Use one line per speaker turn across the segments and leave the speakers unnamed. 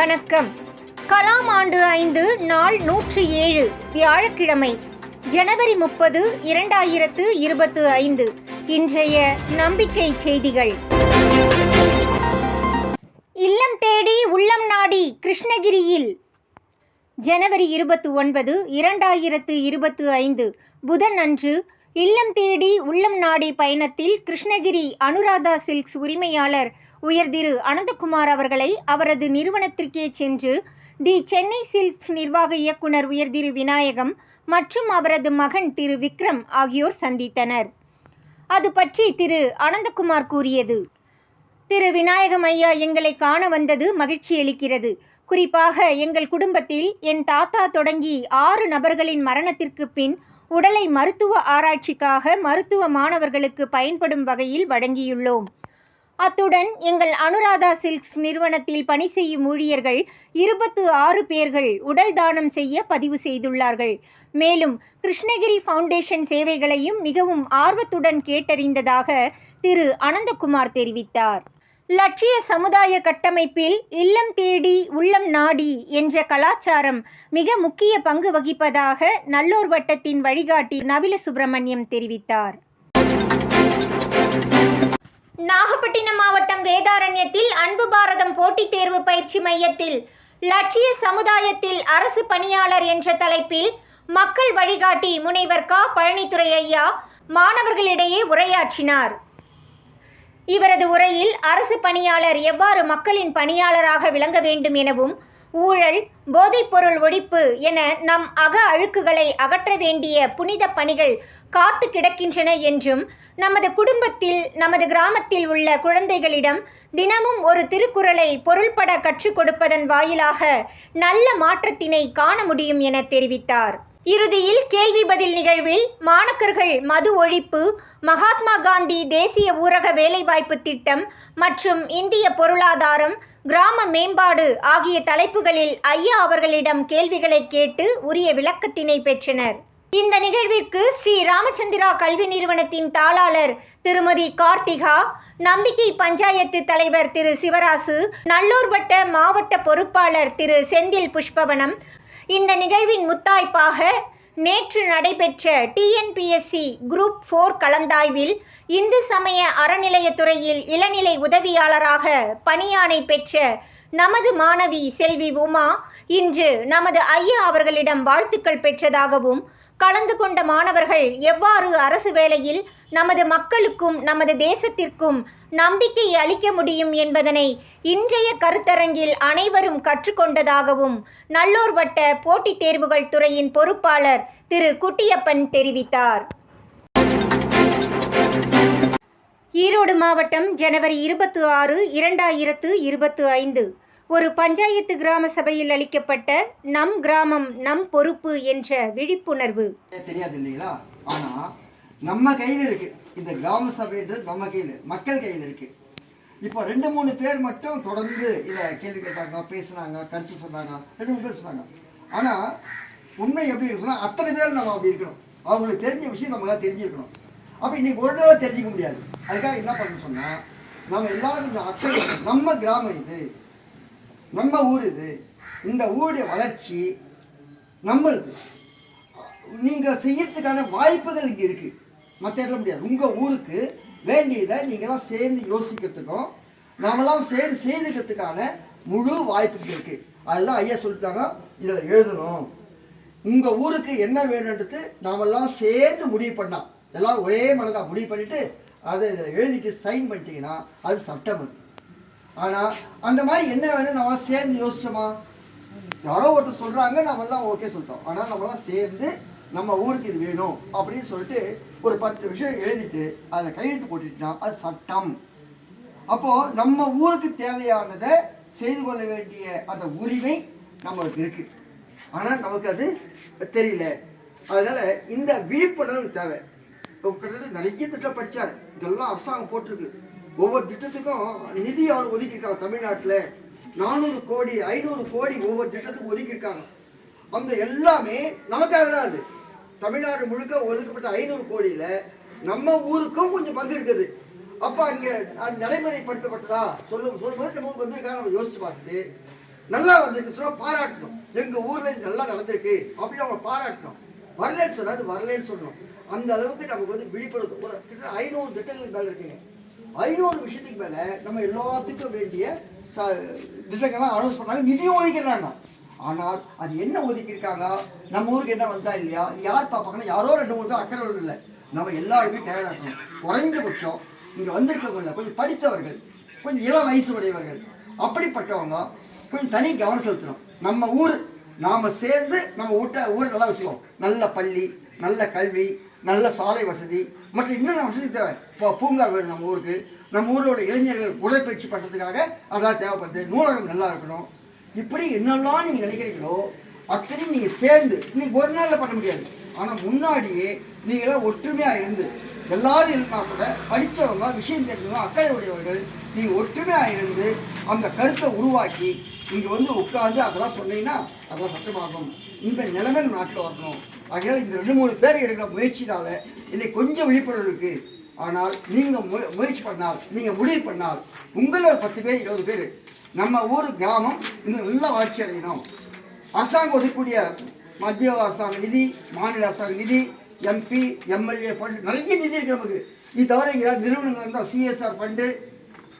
வணக்கம். கலாம் ஆண்டு ஐந்து நாள் நூற்றி ஏழு வியாழக்கிழமை ஜனவரி முப்பது இரண்டாயிரத்து இருபத்து ஐந்து. இன்றைய நம்பிக்கை செய்திகள். இல்லம் தேடி உள்ளம் நாடி கிருஷ்ணகிரியில். ஜனவரி இருபத்தி ஒன்பது இரண்டாயிரத்து இருபத்து ஐந்து. புதன் அன்று இல்லம் தேடி உள்ளம் நாடி பயணத்தில் கிருஷ்ணகிரி அனுராதா சில்க்ஸ் உரிமையாளர் உயர் திரு அனந்தகுமார் அவர்களை அவரது நிறுவனத்திற்கே சென்று தி சென்னை சில்க்ஸ் நிர்வாக இயக்குனர் உயர் திரு விநாயகம் மற்றும் அவரது மகன் திரு விக்ரம் ஆகியோர் சந்தித்தனர். அது பற்றி திரு அனந்தகுமார் கூறியது. திரு விநாயகம் ஐயா எங்களை காண வந்தது மகிழ்ச்சி அளிக்கிறது. குறிப்பாக எங்கள் குடும்பத்தில் என் தாத்தா தொடங்கி ஆறு நபர்களின் மரணத்திற்கு பின் உடலை மருத்துவ ஆராய்ச்சிக்காக மருத்துவ மாணவர்களுக்கு பயன்படும் வகையில் வழங்கியுள்ளோம். அத்துடன் எங்கள் அனுராதா சில்க்ஸ் நிறுவனத்தில் பணி செய்யும் ஊழியர்கள் இருபத்து ஆறு பேர்கள் உடல் தானம் செய்ய பதிவு செய்துள்ளார்கள். மேலும் கிருஷ்ணகிரி ஃபவுண்டேஷன் சேவைகளையும் மிகவும் ஆர்வத்துடன் கேட்டறிந்ததாக திரு அனந்தகுமார் தெரிவித்தார். லட்சிய சமுதாய கட்டமைப்பில் இல்லம் தேடி உள்ளம் நாடி என்ற கலாச்சாரம் மிக முக்கிய பங்கு வகிப்பதாக நல்லோர் வட்டத்தின் வழிகாட்டி நவில சுப்பிரமணியம் தெரிவித்தார். நாகப்பட்டினம் மாவட்டம் வேதாரண்யத்தில் அன்பு பாரதம் போட்டித் தேர்வு பயிற்சி மையத்தில் லட்சிய சமுதாயத்தில் அரசு பணியாளர் என்ற தலைப்பில் மக்கள் வழிகாட்டி முனைவர் கா. பழனித்துறை ஐயா மாணவர்களிடையே உரையாற்றினார். இவரது உரையில் அரசு பணியாளர் எவ்வாறு மக்களின் பணியாளராக விளங்க வேண்டும் எனவும் ஊழல் போதைப்பொருள் ஒழிப்பு என நம் அக அழுக்குகளை அகற்ற வேண்டிய புனித பணிகள் காத்து கிடக்கின்றன என்றும் நமது குடும்பத்தில் நமது கிராமத்தில் உள்ள குழந்தைகளிடம் தினமும் ஒரு திருக்குறளை பொருள்பட கற்றுக் கொடுப்பதன் வாயிலாக நல்ல மாற்றத்தினை காண முடியும் என தெரிவித்தார். இறுதியில் கேள்வி பதில் நிகழ்வில் மாணக்கர்கள் மது ஒழிப்பு மகாத்மா காந்தி தேசிய ஊரக வேலைவாய்ப்பு திட்டம் மற்றும் இந்திய பொருளாதாரம் கிராம மேம்பாடு ஆகிய தலைப்புகளில் ஐயா அவர்களிடம் கேள்விகளை கேட்டு உரிய விளக்கத்தினை பெற்றனர். இந்த நிகழ்விற்கு ஸ்ரீ ராமச்சந்திரா கல்வி நிறுவனத்தின் தாளாளர் திருமதி கார்த்திகா நம்பிக்கை பஞ்சாயத்து தலைவர் திரு சிவராசு நல்லூர் வட்ட மாவட்ட பொறுப்பாளர் திரு செந்தில் புஷ்பவனம் இந்த நிகழ்வின் முத்தாய்ப்பாக நேற்று நடைபெற்ற டிஎன்பிஎஸ்சி குரூப் ஃபோர் கலந்தாய்வில் இந்து சமய அறநிலையத்துறையில் இளநிலை உதவியாளராக பணியாணை பெற்ற நமது மாணவி செல்வி உமா இன்று நமது ஐயா அவர்களிடம் வாழ்த்துக்கள் பெற்றதாகவும் கலந்து கொண்ட மாணவர்கள் எவ்வாறு அரசு வேலையில் நமது மக்களுக்கும் நமது தேசத்திற்கும் நம்பிக்கை அளிக்க முடியும் என்பதனை இன்றைய கருத்தரங்கில் அனைவரும் கற்றுக்கொண்டதாகவும் நல்லூர் வட்ட போட்டித் தேர்வுகள் துறையின் பொறுப்பாளர் திரு குட்டியப்பன் தெரிவித்தார். ஈரோடு மாவட்டம் ஜனவரி இருபத்தி ஆறு இரண்டாயிரத்து இருபத்து ஐந்து. ஒரு பஞ்சாயத்து கிராம சபையில் அளிக்கப்பட்ட நம் கிராமம் நம் பொறுப்பு என்ற விழிப்புணர்வு.
தெரியாது இல்லைங்களா? ஆனால் நம்ம கையில் இருக்கு. இந்த கிராம சபைன்றது நம்ம கையில் மக்கள் கையில் இருக்கு. இப்போ ரெண்டு மூணு பேர் மட்டும் தொடர்ந்து இதை கேள்வி கேட்டாங்க பேசுனாங்க கருத்து சொன்னாங்க ரெண்டு மூணு பேர் சொன்னாங்க ஆனால் உண்மை எப்படி இருக்குன்னா அத்தனை பேர் நம்ம அப்படி இருக்கணும். அவங்களுக்கு தெரிஞ்ச விஷயம் நம்ம தெரிஞ்சிருக்கணும். அப்போ இன்னைக்கு ஒரு நாளாக தெரிஞ்சிக்க முடியாது. அதுக்காக என்ன பண்ணணும் சொன்னால் நம்ம எல்லாரும் கொஞ்சம் அக்கறை நம்ம கிராமம் இது. நம்ம ஊர் இது. இந்த ஊருடைய வளர்ச்சி நம்மளுது. நீங்கள் செய்யறதுக்கான வாய்ப்புகள் இங்கே இருக்குது மற்ற இடத்துல முடியாது. உங்கள் ஊருக்கு வேண்டியதை நீங்களாம் சேர்ந்து யோசிக்கிறதுக்கும் நாமெல்லாம் சேர்ந்து செய்துக்கிறதுக்கான முழு வாய்ப்புகள் இருக்கு. அதுதான் ஐயா சொல்லிட்டாங்க. இதில் எழுதணும். உங்கள் ஊருக்கு என்ன வேணுன்றது நாமெல்லாம் சேர்ந்து முடிவு பண்ணலாம் எல்லாரும் ஒரே மனதாக முடிவு பண்ணிவிட்டு அதை இதில் எழுதிட்டு சைன் பண்ணிட்டீங்கன்னா அது சட்டம். அது ஆனால் அந்த மாதிரி என்ன வேணும் நம்மளாம் சேர்ந்து யோசிச்சோமா? யாரோ ஒருத்தர் சொல்கிறாங்க நம்மெல்லாம் ஓகே சொல்லிட்டோம். ஆனால் நம்மளாம் சேர்ந்து நம்ம ஊருக்கு இது வேணும் அப்படின்னு சொல்லிட்டு ஒரு பத்து விஷயம் எழுதிட்டு அதை கையெழுத்து போட்டுட்டான் அது சட்டம். அப்போ நம்ம ஊருக்கு தேவையானதை செய்து கொள்ள வேண்டிய அந்த உரிமை நம்மளுக்கு இருக்கு. ஆனால் நமக்கு அது தெரியல. அதனால இந்த விழிப்புணர்வு தேவை. இப்போ கிட்டத்தட்ட நிறைய திட்டம் படித்தார் இதெல்லாம் அரசாங்கம் போட்டிருக்கு. ஒவ்வொரு திட்டத்துக்கும் நிதி அவர் ஒதுக்கியிருக்காங்க தமிழ்நாட்டில். நானூறு கோடி ஐநூறு கோடி ஒவ்வொரு திட்டத்துக்கும் ஒதுக்கியிருக்காங்க. அந்த எல்லாமே நமக்காக தான் அது. தமிழ்நாடு முழுக்க ஒதுக்கப்பட்ட ஐநூறு கோடியில நம்ம ஊருக்கும் கொஞ்சம் பங்கு இருக்குது. அப்போ அங்கே அது நடைமுறைப்படுத்தப்பட்டதா? சொல்லும் சொல்லும்போது நம்ம ஊருக்கு வந்திருக்காங்க நம்ம யோசிச்சு பார்த்துட்டு நல்லா வந்திருக்கு. சொல்ல பாராட்டணும். எங்கள் ஊரில் இது நல்லா நடந்திருக்கு. அப்படின்னு அவங்க பாராட்டணும். வரலன்னு சொன்னா அது வரலன்னு சொல்லணும். அந்த அளவுக்கு நமக்கு வந்து விழிப்புணர்வு. ஒரு கிட்டத்தட்ட ஐநூறு திட்டங்களுக்கு மேலே இருக்குங்க. ஐநூறு விஷயத்துக்கு மேலே நம்ம எல்லாத்துக்கும் வேண்டிய திட்டங்கள்லாம் அனௌன்ஸ் பண்ணாங்க. நிதியும் ஒதுக்கிறாங்க ஆனால் அது என்ன ஒதுக்கியிருக்காங்க? நம்ம ஊருக்கு என்ன வந்தா இல்லையா? அது யார் பார்ப்பாங்கன்னா யாரோ ரெண்டு மூணு பேர் அக்கறை இல்லை. நம்ம எல்லாருமே தயாராகணும். குறைந்தபட்சம் இங்கே வந்திருக்கவங்கள கொஞ்சம் படித்தவர்கள் கொஞ்சம் இள வயசு உடையவர்கள் அப்படிப்பட்டவங்க கொஞ்சம் தனி கவனம் செலுத்தணும். நம்ம ஊர் நாம் சேர்ந்து நம்ம ஊட்ட ஊரை நல்லா வச்சுக்கோம் நல்ல பள்ளி நல்ல கல்வி நல்ல சாலை வசதி மற்றும் இன்னும் வசதி தேவை? இப்போ பூங்கா வேணும் நம்ம ஊருக்கு. நம்ம ஊரில் உள்ள இளைஞர்கள் உடற்பயிற்சி பண்ணுறதுக்காக அதெல்லாம் தேவைப்படுது. நூலகம் நல்லா இருக்கணும். இப்படி என்னெல்லாம் நீங்கள் நினைக்கிறீங்களோ அத்தனையும் நீங்கள் சேர்ந்து நீங்க ஒரு நாளில் பண்ண முடியாது. ஆனால் முன்னாடியே நீங்களாம் ஒற்றுமையாக இருந்து எல்லாரும் இருந்தா கூட படித்தவங்க விஷயம் தெரிஞ்சவங்க அக்கறை உடையவர்கள் நீங்கள் ஒற்றுமையாக இருந்து அந்த கருத்தை உருவாக்கி இங்கே வந்து உட்கார்ந்து அதெல்லாம் சொன்னீங்கன்னா அதெல்லாம் சட்டமாகும் இந்த நிலைமை நாட்டில் வரணும். ஆகையால் இந்த ரெண்டு மூணு பேர் எடுக்கிற முயற்சினால இன்னைக்கு கொஞ்சம் விழிப்புணர்வு இருக்கு. ஆனால் நீங்கள் மு முயற்சி பண்ணால் நீங்கள் முடிவு பண்ணால் உங்கள ஒரு பத்து பேர் இருபது பேர் நம்ம ஊர் கிராமம் இன்னும் நல்லா வளர்ச்சி அடையணும். அரசாங்கம் ஒதுக்கக்கூடிய மத்திய அரசாங்க நிதி மாநில அரசாங்க நிதி எம்பி எம்எல்ஏ ஃபண்டு நிறைய நிதி இருக்கு நமக்கு. இது தவிர இங்கே நிறுவனங்கள் இருந்தால் சிஎஸ்ஆர் ஃபண்டு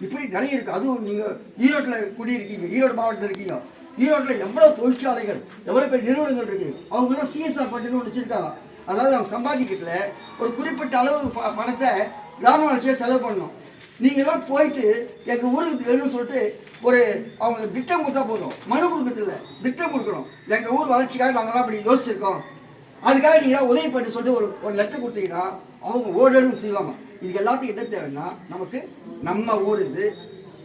இப்படி நிறைய இருக்குது அதுவும் நீங்கள் ஈரோட்டில் குடியிருக்கீங்க ஈரோடு மாவட்டத்தில் இருக்கீங்க. ஈரோட்டில் எவ்வளோ தொழிற்சாலைகள் எவ்வளோ பேர் நிறுவனங்கள் இருக்குது அவங்களாம் சிஎஸ்ஆர் ஃபண்டுன்னு ஒன்று வச்சுருக்காங்க. அதாவது அவங்க சம்பாதிக்கிறதுல ஒரு குறிப்பிட்ட அளவு ப- பணத்தை கிராம வளர்ச்சியை செலவு பண்ணணும். நீங்களாம் போயிட்டு எங்கள் ஊருக்கு வேணும்னு சொல்லிட்டு ஒரு அவங்க திட்டம் கொடுத்தா போதும். மனு கொடுக்கறது இல்லை திட்டம் கொடுக்கணும். எங்கள் ஊர் வளர்ச்சிக்காக நாங்கள்லாம் அப்படி யோசிச்சிருக்கோம். அதுக்காக நீங்கள் உதவி பண்ணி சொல்லிட்டு ஒரு ஒரு லெட்டர் கொடுத்தீங்கன்னா அவங்க ஓடணும் செய்வாங்க. இது எல்லாத்துக்கும் என்ன தேவைன்னா நமக்கு நம்ம ஊர் இது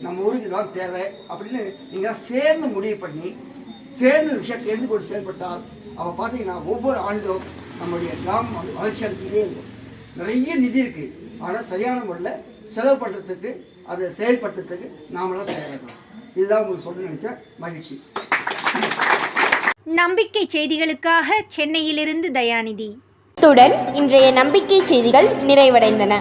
நம்ம ஊருக்கு இதெல்லாம் தேவை அப்படின்னு நீங்கள் சேர்ந்து முடிவு பண்ணி சேர்ந்து விஷயம் தெரிந்து கொண்டு செயல்பட்டால் அவள் பார்த்தீங்கன்னா ஒவ்வொரு ஆண்டும் நம்முடைய கிராமம் வந்து வளர்ச்சி அடைஞ்சிக்கிட்டே இருக்கும் நிறைய நிதி இருக்குது ஆனால் சரியான முறையில் செலவு பண்ணுறதுக்கு அதை செயல்படுத்துறதுக்கு நாமெல்லாம் தயாராகலாம் இதுதான் உங்களுக்கு சொல்ல நினைச்ச மகிழ்ச்சி.
நம்பிக்கை செய்திகளுக்காக சென்னையிலிருந்து தயாநிதி.
இத்துடன் இன்றைய நம்பிக்கை செய்திகள் நிறைவடைந்தன.